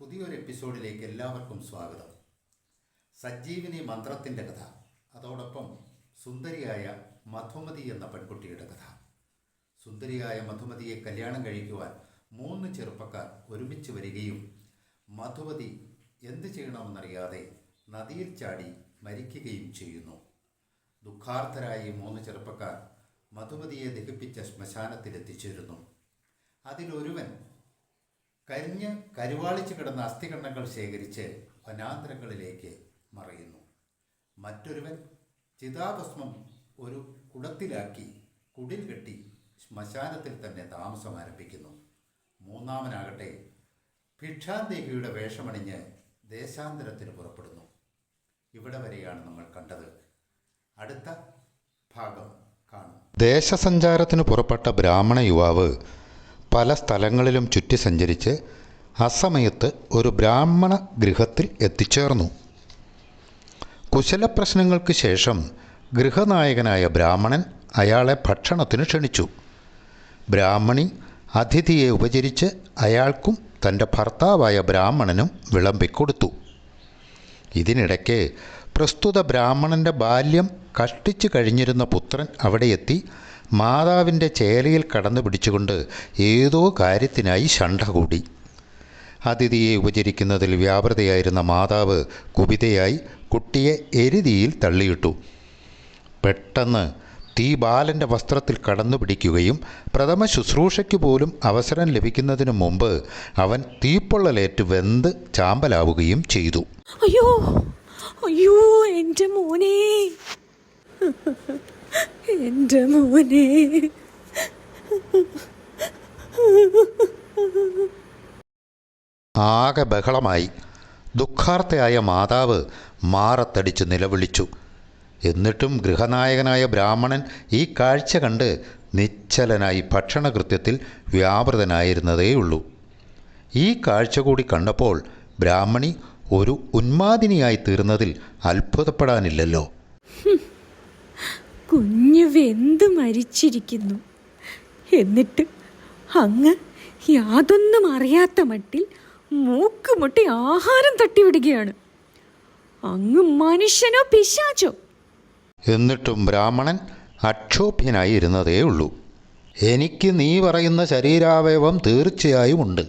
പുതിയൊരു എപ്പിസോഡിലേക്ക് എല്ലാവർക്കും സ്വാഗതം. സജ്ജീവിനി മന്ത്രത്തിന്റെ കഥ അതോടൊപ്പം സുന്ദരിയായ മധുമതി എന്ന പെൺകുട്ടിയുടെ കഥ. സുന്ദരിയായ മധുമതിയെ കല്യാണം കഴിക്കുവാൻ മൂന്ന് ചെറുപ്പക്കാർ ഒരുമിച്ച് വരികയും മധുമതി എന്ത് ചെയ്യണമെന്നറിയാതെ നദിയിൽ ചാടി മരിക്കുകയും ചെയ്യുന്നു. ദുഃഖാർത്ഥരായ ഈ മൂന്ന് ചെറുപ്പക്കാർ മധുമതിയെ ദഹിപ്പിച്ച ശ്മശാനത്തിലെത്തിച്ചേരുന്നു. അതിലൊരുവൻ കരിഞ്ഞ് കരുവാളിച്ച് കിടന്ന അസ്ഥികണ്ണങ്ങൾ ശേഖരിച്ച് വനാന്തരങ്ങളിലേക്ക് മറയുന്നു. മറ്റൊരുവൻ ചിതാഭസ്മം ഒരു കുടത്തിലാക്കി കുടിൽ കെട്ടി ശ്മശാനത്തിൽ തന്നെ താമസം ആരംഭിക്കുന്നു. മൂന്നാമനാകട്ടെ ഭിക്ഷാന്തേഹിയുടെ വേഷമണിഞ്ഞ് ദേശാന്തരത്തിന് പുറപ്പെടുന്നു. ഇവിടെ വരെയാണ് നമ്മൾ കണ്ടത്. അടുത്ത ഭാഗം കാണും. ദേശസഞ്ചാരത്തിന് പുറപ്പെട്ട ബ്രാഹ്മണ യുവാവ് പല സ്ഥലങ്ങളിലും ചുറ്റി സഞ്ചരിച്ച് അസമയത്ത് ഒരു ബ്രാഹ്മണ ഗൃഹത്തിൽ എത്തിച്ചേർന്നു. കുശലപ്രശ്നങ്ങൾക്ക് ശേഷം ഗൃഹനായകനായ ബ്രാഹ്മണൻ അയാളെ ഭക്ഷണത്തിന് ക്ഷണിച്ചു. ബ്രാഹ്മണി അതിഥിയെ ഉപചരിച്ച് അയാൾക്കും തന്റെ ഭർത്താവായ ബ്രാഹ്മണനും വിളമ്പിക്കൊടുത്തു. ഇതിനിടയ്ക്ക് പ്രസ്തുത ബ്രാഹ്മണന്റെ ബാല്യം കഷ്ടിച്ചു കഴിഞ്ഞിരുന്ന പുത്രൻ അവിടെ എത്തി മാതാവിന്റെ ചേലയിൽ കടന്നു പിടിച്ചുകൊണ്ട് ഏതോ കാര്യത്തിനായി ശണ്ഠ കൂടി. അതിഥിയെ ഉപചരിക്കുന്നതിൽ വ്യാപൃതയായിരുന്ന മാതാവ് കുപിതയായി കുട്ടിയെ എരുതിയിൽ തള്ളിയിട്ടു. പെട്ടെന്ന് തീ ബാലന്റെ വസ്ത്രത്തിൽ കടന്നു പിടിക്കുകയും പ്രഥമ ശുശ്രൂഷയ്ക്ക് പോലും അവസരം ലഭിക്കുന്നതിനു മുമ്പ് അവൻ തീപ്പൊള്ളലേറ്റ് വെന്ത് ചാമ്പലാവുകയും ചെയ്തു. അയ്യോ അയ്യോ എന്റെ മോനെ. എന്റെ മോനെ. ആകെ ബഹളമായി ദുഃഖാർത്തയായ മാതാവ് മാറത്തടിച്ച് നിലവിളിച്ചു. എന്നിട്ടും ഗൃഹനായകനായ ബ്രാഹ്മണൻ ഈ കാഴ്ച കണ്ട് നിശ്ചലനായി ഭക്ഷണകൃത്യത്തിൽ വ്യാപൃതനായിരുന്നതേയുള്ളൂ. ഈ കാഴ്ച കൂടി കണ്ടപ്പോൾ ബ്രാഹ്മണി ഒരു ഉന്മാദിനിയായി തീർന്നതിൽ അത്ഭുതപ്പെടാനില്ലല്ലോ. കുഞ്ഞ് വെന്ത് മരിച്ചിരിക്കുന്നു. എന്നിട്ട് അങ്ങ് യാതൊന്നും അറിയാത്ത മട്ടിൽ മൂക്കുമുട്ടി ആഹാരം തട്ടിവിടുകയാണ്. അങ്ങ് മനുഷ്യനോ പിശാചോ? എന്നിട്ടും ബ്രാഹ്മണൻ അക്ഷോഭ്യനായി ഇരുന്നതേയുള്ളൂ എനിക്ക് നീ പറയുന്ന ശരീരാവയവം തീർച്ചയായും ഉണ്ട്.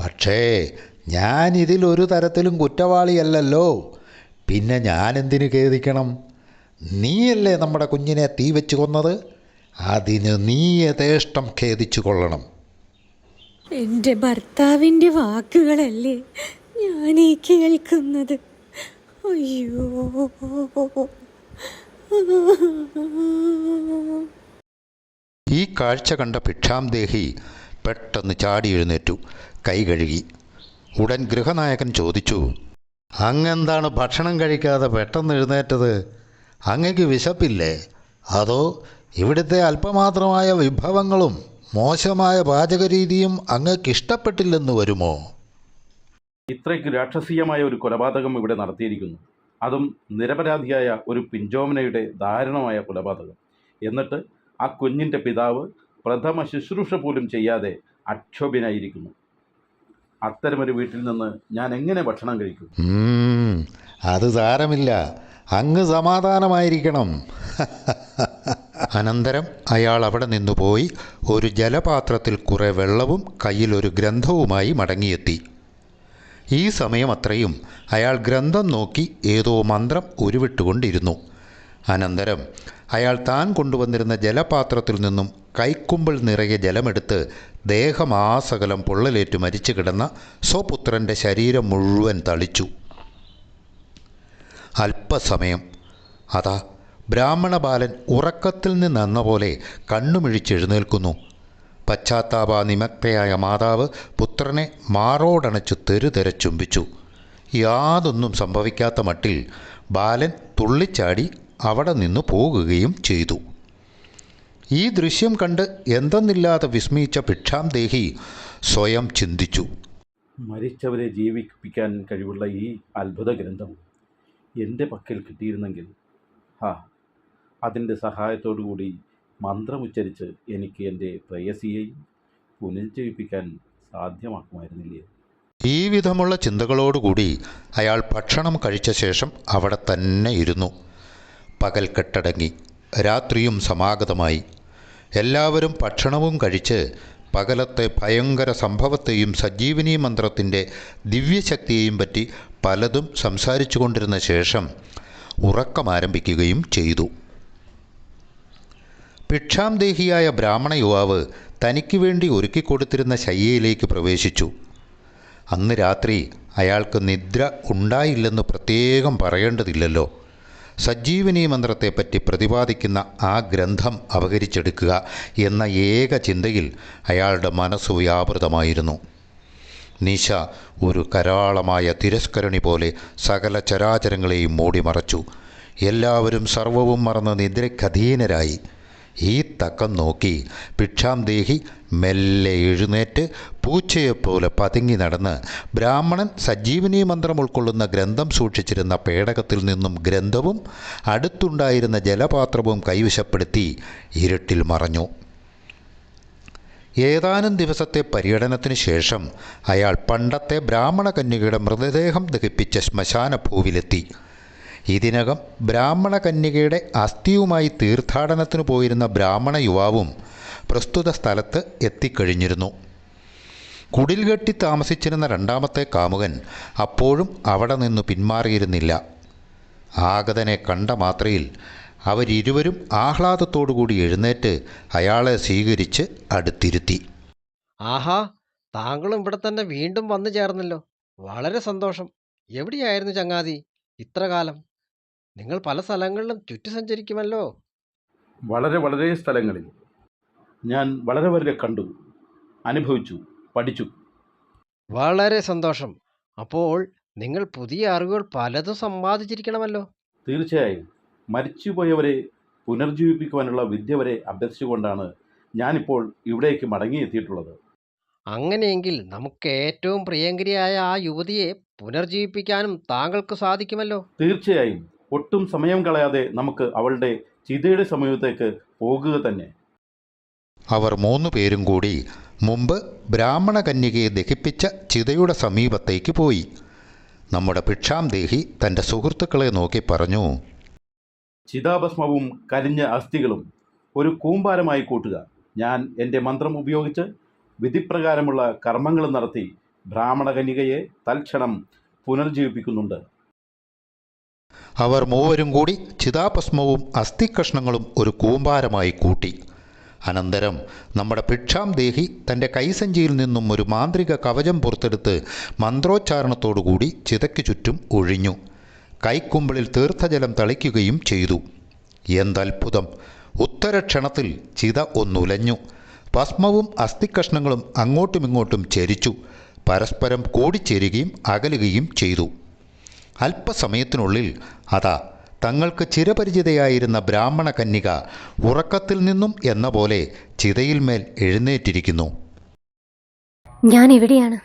പക്ഷേ ഞാൻ ഇതിലൊരു തരത്തിലും കുറ്റവാളിയല്ലല്ലോ. പിന്നെ ഞാൻ എന്തിനു ഖേദിക്കണം? നീയല്ലേ നമ്മുടെ കുഞ്ഞിനെ തീ വെച്ച് കൊന്നത്? അതിന് നീ യഥേഷ്ടം ഖേദിച്ചു കൊള്ളണം. എന്റെ ഭർത്താവിന്റെ വാക്കുകളല്ലേ ഞാൻ ഈ കേൾക്കുന്നത്? അയ്യോ. ഈ കാഴ്ച കണ്ട ഭിക്ഷാംദേഹി പെട്ടെന്ന് ചാടി എഴുന്നേറ്റു. കൈ കഴുകി. ഉടൻ ഗൃഹനായകൻ ചോദിച്ചു അങ്ങെന്താണ് ഭക്ഷണം കഴിക്കാതെ പെട്ടെന്ന് എഴുന്നേറ്റത്? അങ്ങയ്ക്ക് വിശപ്പില്ലേ? അതോ ഇവിടുത്തെ അല്പമാത്രമായ വിഭവങ്ങളും മോശമായ പാചകരീതിയും അങ്ങക്ക് ഇഷ്ടപ്പെട്ടില്ലെന്ന് വരുമോ? ഇത്രയ്ക്ക് രാക്ഷസീയമായ ഒരു കൊലപാതകം ഇവിടെ നടത്തിയിരിക്കുന്നു. അതും നിരപരാധിയായ ഒരു പിഞ്ചോമനയുടെ ദാരുണമായ കൊലപാതകം. എന്നിട്ട് ആ കുഞ്ഞിന്റെ പിതാവ് പ്രഥമ ശുശ്രൂഷ പോലും ചെയ്യാതെ അക്ഷോഭ്യനായിരിക്കുന്നു. അത്തരമൊരു വീട്ടിൽ നിന്ന് ഞാൻ എങ്ങനെ ഭക്ഷണം കഴിക്കും? അത് സാരമില്ല. അങ്ങ് സമാധാനമായിരിക്കണം. അനന്തരം അയാൾ അവിടെ നിന്നു പോയി ഒരു ജലപാത്രത്തിൽ കുറേ വെള്ളവും കയ്യിലൊരു ഗ്രന്ഥവുമായി മടങ്ങിയെത്തി. ഈ സമയം അത്രയും അയാൾ ഗ്രന്ഥം നോക്കി ഏതോ മന്ത്രം ഉരുവിട്ടുകൊണ്ടിരുന്നു. അനന്തരം അയാൾ താൻ കൊണ്ടുവന്നിരുന്ന ജലപാത്രത്തിൽ നിന്നും കൈക്കുമ്പിൾ നിറയെ ജലമെടുത്ത് ദേഹമാസകലം പൊള്ളലേറ്റു മരിച്ചു കിടന്ന സ്വപുത്രന്റെ ശരീരം മുഴുവൻ തളിച്ചു. അല്പസമയം. അതാ ബ്രാഹ്മണ ബാലൻ ഉറക്കത്തിൽ നിന്നെന്ന പോലെ കണ്ണുമിഴിച്ചെഴുന്നേൽക്കുന്നു. പശ്ചാത്താപ നിമഗ്ധയായ മാതാവ് പുത്രനെ മാറോടണച്ചു തെരുതെര ചുംബിച്ചു. യാതൊന്നും സംഭവിക്കാത്ത മട്ടിൽ ബാലൻ തുള്ളിച്ചാടി അവിടെ നിന്ന് പോകുകയും ചെയ്തു. ഈ ദൃശ്യം കണ്ട് എന്തെന്നില്ലാതെ വിസ്മയിച്ച ഭിക്ഷാംദേഹി സ്വയം ചിന്തിച്ചു. മരിച്ചവരെ ജീവിപ്പിക്കാൻ കഴിവുള്ള ഈ അത്ഭുത ഗ്രന്ഥം എന്റെ പക്കൽ കിട്ടിയിരുന്നെങ്കിൽ ഹാ അതിന്റെ സഹായത്തോടു കൂടി മന്ത്രമുച്ചരിച്ച് എനിക്ക് എന്റെ പ്രേയസിയെയും പുനരുജ്ജീവിപ്പിക്കാൻ സാധ്യമാക്കുമായിരുന്നില്ലേ? ഈ വിധമുള്ള ചിന്തകളോടുകൂടി അയാൾ ഭക്ഷണം കഴിച്ച ശേഷം അവിടെ തന്നെ ഇരുന്നു. പകൽ കെട്ടടങ്ങി രാത്രിയും സമാഗതമായി. എല്ലാവരും ഭക്ഷണവും കഴിച്ച് പകലത്തെ ഭയങ്കര സംഭവത്തെയും സജീവിനി മന്ത്രത്തിന്റെ ദിവ്യശക്തിയെയും പറ്റി പലതും സംസാരിച്ചു കൊണ്ടിരുന്ന ശേഷം ഉറക്കമാരംഭിക്കുകയും ചെയ്തു. ഭിക്ഷാംദേഹിയായ ബ്രാഹ്മണ യുവാവ് തനിക്ക് വേണ്ടി ഒരുക്കിക്കൊടുത്തിരുന്ന ശയ്യയിലേക്ക് പ്രവേശിച്ചു. അന്ന് രാത്രി അയാൾക്ക് നിദ്ര ഉണ്ടായില്ലെന്ന് പ്രത്യേകം പറയേണ്ടതില്ലല്ലോ. സജ്ജീവനി മന്ത്രത്തെപ്പറ്റി പ്രതിപാദിക്കുന്ന ആ ഗ്രന്ഥം അപഹരിച്ചെടുക്കുക എന്ന ഏക ചിന്തയിൽ അയാളുടെ മനസ്സ് വ്യാപൃതമായിരുന്നു. നിശ ഒരു കരാളമായ തിരസ്കരണി പോലെ സകല ചരാചരങ്ങളെയും മൂടിമറച്ചു. എല്ലാവരും സർവവും മറന്ന് നിദ്രക്കധീനരായി ഈ തക്കം നോക്കി ഭിക്ഷാംദേഹി മെല്ലെ എഴുന്നേറ്റ് പൂച്ചയെപ്പോലെ പതുങ്ങി നടന്ന് ബ്രാഹ്മണൻ സജ്ജീവനീ മന്ത്രം ഉൾക്കൊള്ളുന്ന ഗ്രന്ഥം സൂക്ഷിച്ചിരുന്ന പേടകത്തിൽ നിന്നും ഗ്രന്ഥവും അടുത്തുണ്ടായിരുന്ന ജലപാത്രവും കൈവശപ്പെടുത്തി ഇരുട്ടിൽ മറഞ്ഞു. ഏതാനും ദിവസത്തെ പര്യടനത്തിന് ശേഷം അയാൾ പണ്ടത്തെ ബ്രാഹ്മണ കന്യകയുടെ മൃതദേഹം ദഹിപ്പിച്ച ശ്മശാന ഭൂവിലെത്തി ഇതിനകം ബ്രാഹ്മണ കന്യകയുടെ അസ്ഥിയുമായി തീർത്ഥാടനത്തിന് പോയിരുന്ന ബ്രാഹ്മണ യുവാവും പ്രസ്തുത സ്ഥലത്ത് എത്തിക്കഴിഞ്ഞിരുന്നു. കുടിൽ കെട്ടി താമസിച്ചിരുന്ന രണ്ടാമത്തെ കാമുകൻ അപ്പോഴും അവിടെ നിന്നു പിന്മാറിയിരുന്നില്ല. ആഗതനെ കണ്ട മാത്രയിൽ അവരിരുവരും ആഹ്ലാദത്തോടുകൂടി എഴുന്നേറ്റ് അയാളെ സ്വീകരിച്ച് അടുത്തിരുത്തി. ആഹാ താങ്കളും ഇവിടെ തന്നെ വീണ്ടും വന്നു ചേർന്നല്ലോ. വളരെ സന്തോഷം. എവിടെയായിരുന്നു ചങ്ങാതി ഇത്ര കാലം? നിങ്ങൾ പല സ്ഥലങ്ങളിലും ചുറ്റി സഞ്ചരിക്കുമല്ലോ. വളരെ വളരെ സ്ഥലങ്ങളിൽ. ഞാൻ വളരെ വളരെ കണ്ടു അനുഭവിച്ചു പഠിച്ചു. വളരെ സന്തോഷം. അപ്പോൾ നിങ്ങൾ പുതിയ അറിവുകൾ പലതും സമ്പാദിച്ചിരിക്കണമല്ലോ. തീർച്ചയായും. മരിച്ചുപോയവരെ പുനർജീവിപ്പിക്കുവാനുള്ള വിദ്യ വരെ അഭ്യസിച്ചുകൊണ്ടാണ് ഞാനിപ്പോൾ ഇവിടേക്ക് മടങ്ങിയെത്തിയിട്ടുള്ളത്. അങ്ങനെയെങ്കിൽ നമുക്ക് ഏറ്റവും പ്രിയങ്കരിയായ ആ യുവതിയെ പുനർജീവിപ്പിക്കാനും താങ്കൾക്ക് സാധിക്കുമല്ലോ? തീർച്ചയായും. ഒട്ടും സമയം കളയാതെ നമുക്ക് അവളുടെ ചിതയുടെ സമീപത്തേക്ക് പോകുക തന്നെ. അവർ മൂന്നു പേരും കൂടി മുമ്പ് ബ്രാഹ്മണ കന്യകയെ ദഹിപ്പിച്ച ചിതയുടെ സമീപത്തേക്ക് പോയി. നമ്മുടെ ഭിക്ഷാം ദേഹി തന്റെ സുഹൃത്തുക്കളെ നോക്കി പറഞ്ഞു ചിതാഭസ്മവും കരിഞ്ഞ അസ്ഥികളും ഒരു കൂമ്പാരമായി കൂട്ടുക. ഞാൻ എന്റെ മന്ത്രം ഉപയോഗിച്ച് വിധിപ്രകാരമുള്ള കർമ്മങ്ങൾ നടത്തി ബ്രാഹ്മണകനികയെ തൽക്ഷണം പുനർജീവിപ്പിക്കുന്നുണ്ട്. അവർ മൂവരും കൂടി ചിതാഭസ്മവും അസ്ഥിക്കഷ്ണങ്ങളും ഒരു കൂമ്പാരമായി കൂട്ടി. അനന്തരം നമ്മുടെ ഭിക്ഷാം ദേഹി തന്റെ കൈസഞ്ചിയിൽ നിന്നും ഒരു മാന്ത്രിക കവചം പുറത്തെടുത്ത് മന്ത്രോച്ചാരണത്തോടുകൂടി ചിതയ്ക്ക് ചുറ്റും ഒഴിഞ്ഞു. കൈക്കുമ്പിളിൽ തീർത്ഥജലം തളിക്കുകയും ചെയ്തു. എന്തത്ഭുതം. ഉത്തരക്ഷണത്തിൽ ചിത ഒന്നുലഞ്ഞു. ഭസ്മവും അസ്ഥിക്കഷ്ണങ്ങളും അങ്ങോട്ടുമിങ്ങോട്ടും ചരിച്ചു. പരസ്പരം കൂടിച്ചേരുകയും അകലുകയും ചെയ്തു. അല്പസമയത്തിനുള്ളിൽ അതാ തങ്ങൾക്ക് ചിരപരിചിതയായിരുന്ന ബ്രാഹ്മണ കന്യക ഉറക്കത്തിൽ നിന്നും എന്ന പോലെ ചിതയിൽ മേൽ എഴുന്നേറ്റിരിക്കുന്നു. ഞാൻ എവിടെയാണ്?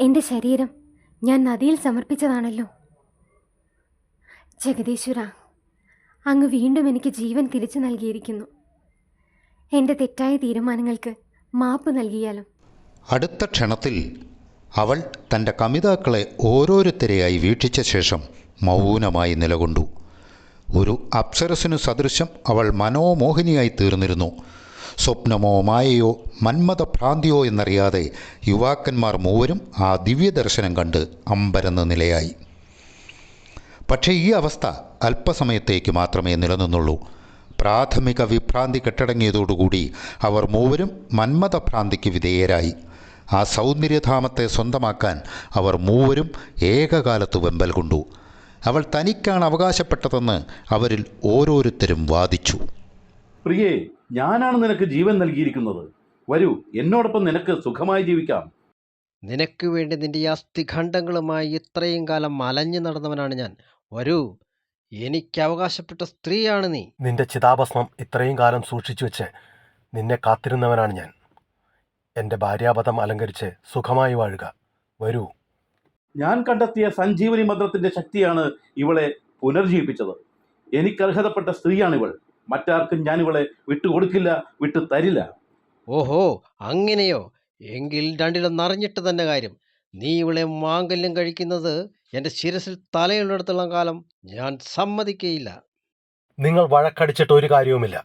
എന്റെ ശരീരം ഞാൻ നദിയിൽ സമർപ്പിച്ചതാണല്ലോ. ജഗദീശ്വര അങ്ങ് വീണ്ടും എനിക്ക് ജീവൻ തിരിച്ചു നൽകിയിരിക്കുന്നു. എന്റെ തെറ്റായ തീരുമാനങ്ങൾക്ക് മാപ്പ് നൽകിയാലും. അടുത്ത ക്ഷണത്തിൽ അവൾ തന്റെ കമിതാക്കളെ ഓരോരുത്തരെയായി വീക്ഷിച്ച ശേഷം മൗനമായി നിലകൊണ്ടു. ഒരു അപ്സരസിനു സദൃശം അവൾ മനോമോഹിനിയായി തീർന്നിരുന്നു. സ്വപ്നമോ മായയോ മന്മഥഭ്രാന്തിയോ എന്നറിയാതെ യുവാക്കന്മാർ മൂവരും ആ ദിവ്യദർശനം കണ്ട് അമ്പരന്ന് നിലയായി. പക്ഷേ ഈ അവസ്ഥ അല്പസമയത്തേക്ക് മാത്രമേ നിലനിന്നുള്ളൂ. പ്രാഥമിക വിഭ്രാന്തി കെട്ടടങ്ങിയതോടുകൂടി അവർ മൂവരും മന്മഥഭ്രാന്തിക്ക് വിധേയരായി. ആ സൗന്ദര്യധാമത്തെ സ്വന്തമാക്കാൻ അവർ മൂവരും ഏകകാലത്ത് വെമ്പൽ കൊണ്ടു. അവൾ തനിക്കാണ് അവകാശപ്പെട്ടതെന്ന് അവരിൽ ഓരോരുത്തരും വാദിച്ചു. പ്രിയേ ഞാനാണ് നിനക്ക് ജീവൻ നൽകിയിരിക്കുന്നത്. വരൂ എന്നോടൊപ്പം നിനക്ക് സുഖമായി ജീവിക്കാം. നിനക്ക് വേണ്ടി നിന്റെ ഈ അസ്ഥിഖണ്ഡങ്ങളുമായി ഇത്രയും കാലം അലഞ്ഞു നടന്നവനാണ് ഞാൻ. വരൂ എനിക്ക് അവകാശപ്പെട്ട സ്ത്രീയാണ് നീ. നിന്റെ ചിതാഭസ്മം ഇത്രയും കാലം സൂക്ഷിച്ചു വെച്ച് നിന്നെ കാത്തിരുന്നവനാണ് ഞാൻ. എന്റെ ഭാര്യാപഥം അലങ്കരിച്ച് സുഖമായി വാഴുക. വരൂ. ഞാൻ കണ്ടെത്തിയ സഞ്ജീവനി മന്ത്രത്തിന്റെ ശക്തിയാണ് ഇവളെ പുനർജീവിപ്പിച്ചത്. എനിക്ക് അർഹതപ്പെട്ട സ്ത്രീയാണ് ഇവൾ മറ്റാർക്കും ഞാൻ ഇവളെ വിട്ടുകൊടുക്കില്ല വിട്ടു തരില്ല ഓഹോ അങ്ങനെയോ? എങ്കിൽ രണ്ടിലും നിറഞ്ഞിട്ട് തന്നെ കാര്യം. നീ ഇവളെ മാങ്കല്യം കഴിക്കുന്നത് എന്റെ ശിരസിൽ തലയുള്ളിടത്തോളം കാലം ഞാൻ സമ്മതിക്കയില്ല. നിങ്ങൾ വഴക്കടിച്ചിട്ട് ഒരു കാര്യവുമില്ല.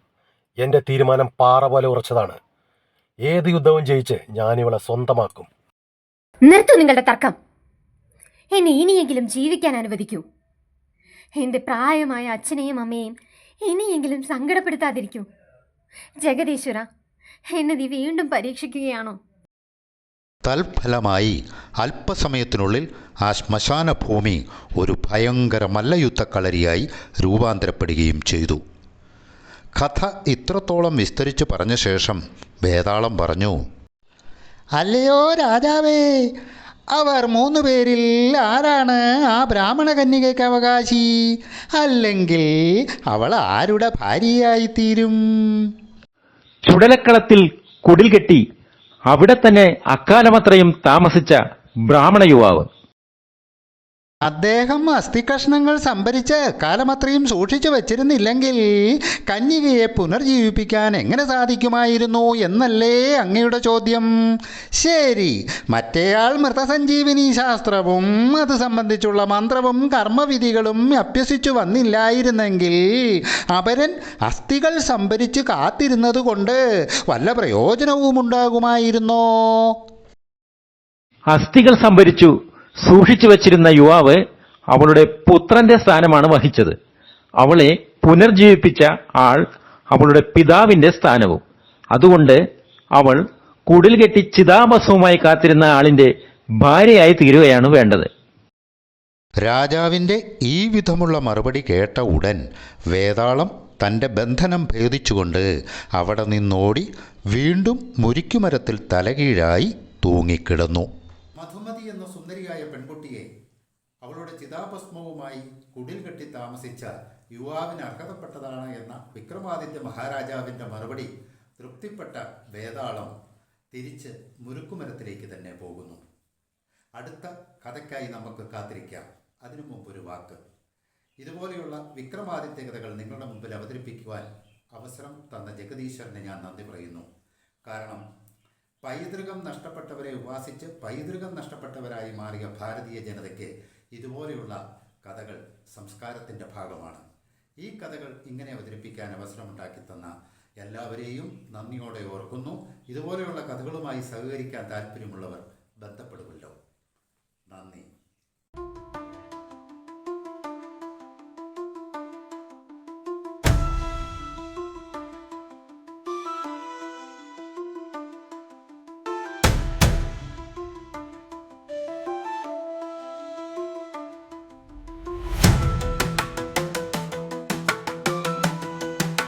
എന്റെ തീരുമാനം പാറ പോലെ ഉറച്ചതാണ്. ഏത് യുദ്ധവും ജയിച്ച് ഞാൻ ഇവളെ സ്വന്തമാക്കും. നിർത്തു നിങ്ങളുടെ തർക്കം. എന്നെ ഇനിയെങ്കിലും ജീവിക്കാൻ അനുവദിക്കൂ. എന്റെ പ്രായമായ അച്ഛനെയും അമ്മയെയും ഇനിയെങ്കിലും സങ്കടപ്പെടുത്താതിരിക്കൂ. ജഗദീശ്വര എന്നെ നീ വീണ്ടും പരീക്ഷിക്കുകയാണോ? തൽഫലമായി അല്പസമയത്തിനുള്ളിൽ ആ ശ്മശാന ഭൂമി ഒരു ഭയങ്കര മല്ലയുദ്ധക്കളരിയായി രൂപാന്തരപ്പെടുകയും ചെയ്തു. കഥ ഇത്രത്തോളം വിസ്തരിച്ച് പറഞ്ഞ ശേഷം വേതാളം പറഞ്ഞു അല്ലയോ രാജാവേ അവർ മൂന്ന് പേരിൽ ആരാണ് ആ ബ്രാഹ്മണ കന്യകയ്ക്ക് അവകാശി? അല്ലെങ്കിൽ അവൾ ആരുടെ ഭാര്യയായിത്തീരും? ചുടലക്കളത്തിൽ കുടിൽ കെട്ടി അവിടെ തന്നെ അക്കാലമത്രയും താമസിച്ച ബ്രാഹ്മണ യുവാവ്. അദ്ദേഹം അസ്ഥികഷ്ണങ്ങൾ സംഭരിച്ച് കാലമത്രയും സൂക്ഷിച്ചു വച്ചിരുന്നില്ലെങ്കിൽ കന്യകയെ പുനർജീവിപ്പിക്കാൻ എങ്ങനെ സാധിക്കുമായിരുന്നു എന്നല്ലേ അങ്ങയുടെ ചോദ്യം. ശരി മറ്റേയാൾ മൃതസഞ്ജീവിനി ശാസ്ത്രവും അത് സംബന്ധിച്ചുള്ള മന്ത്രവും കർമ്മവിധികളും അഭ്യസിച്ചു വന്നില്ലായിരുന്നെങ്കിൽ അപരൻ അസ്ഥികൾ സംഭരിച്ച് കാത്തിരുന്നത് കൊണ്ട് വല്ല പ്രയോജനവും ഉണ്ടാകുമായിരുന്നോ അസ്ഥികൾ സംഭരിച്ചു. സൂക്ഷിച്ചു വച്ചിരുന്ന യുവാവ് അവളുടെ പുത്രന്റെ സ്ഥാനമാണ് വഹിച്ചത്. അവളെ പുനർജീവിപ്പിച്ച ആൾ അവളുടെ പിതാവിന്റെ സ്ഥാനവും. അതുകൊണ്ട് അവൾ കുടിൽ കെട്ടി ചിതാഭസ്മവുമായി കാത്തിരുന്ന ആളിന്റെ ഭാര്യയായി തീരുകയാണ് വേണ്ടത്. രാജാവിന്റെ ഈ വിധമുള്ള മറുപടി കേട്ട ഉടൻ വേതാളം തന്റെ ബന്ധനം ഭേദിച്ചുകൊണ്ട് അവിടെ നിന്നോടി വീണ്ടും മുരിക്കുമരത്തിൽ തലകീഴായി തൂങ്ങിക്കിടന്നു. മധുമതി എന്ന സുന്ദരിയായ പെൺകുട്ടിയെ അവളുടെ ചിതാഭസ്മവുമായി കുടിൽ കെട്ടി താമസിച്ച യുവാവിന് അർഹതപ്പെട്ടതാണ് എന്ന വിക്രമാദിത്യ മഹാരാജാവിന്റെ മറുപടി തൃപ്തിപ്പെട്ട വേതാളം തിരിച്ച് മുരുക്കുമരത്തിലേക്ക് തന്നെ പോകുന്നു. അടുത്ത കഥയ്ക്കായി നമുക്ക് കാത്തിരിക്കാം. അതിനു മുമ്പ് ഒരു വാക്ക്. ഇതുപോലെയുള്ള വിക്രമാദിത്യ കഥകൾ നിങ്ങളുടെ മുമ്പിൽ അവതരിപ്പിക്കുവാൻ അവസരം തന്ന ജഗദീശ്വരന് ഞാൻ നന്ദി പറയുന്നു. കാരണം പൈതൃകം നഷ്ടപ്പെട്ടവരെ ഉപാസിച്ച് പൈതൃകം നഷ്ടപ്പെട്ടവരായി മാറിയ ഭാരതീയ ജനതയ്ക്ക് ഇതുപോലെയുള്ള കഥകൾ സംസ്കാരത്തിന്റെ ഭാഗമാണ്. ഈ കഥകൾ ഇങ്ങനെ അവതരിപ്പിക്കാൻ അവസരമുണ്ടാക്കി തന്ന എല്ലാവരെയും നന്ദിയോടെ ഓർക്കുന്നു. ഇതുപോലെയുള്ള കഥകളുമായി സഹകരിക്കാൻ താല്പര്യമുള്ളവർ ബന്ധപ്പെടുക.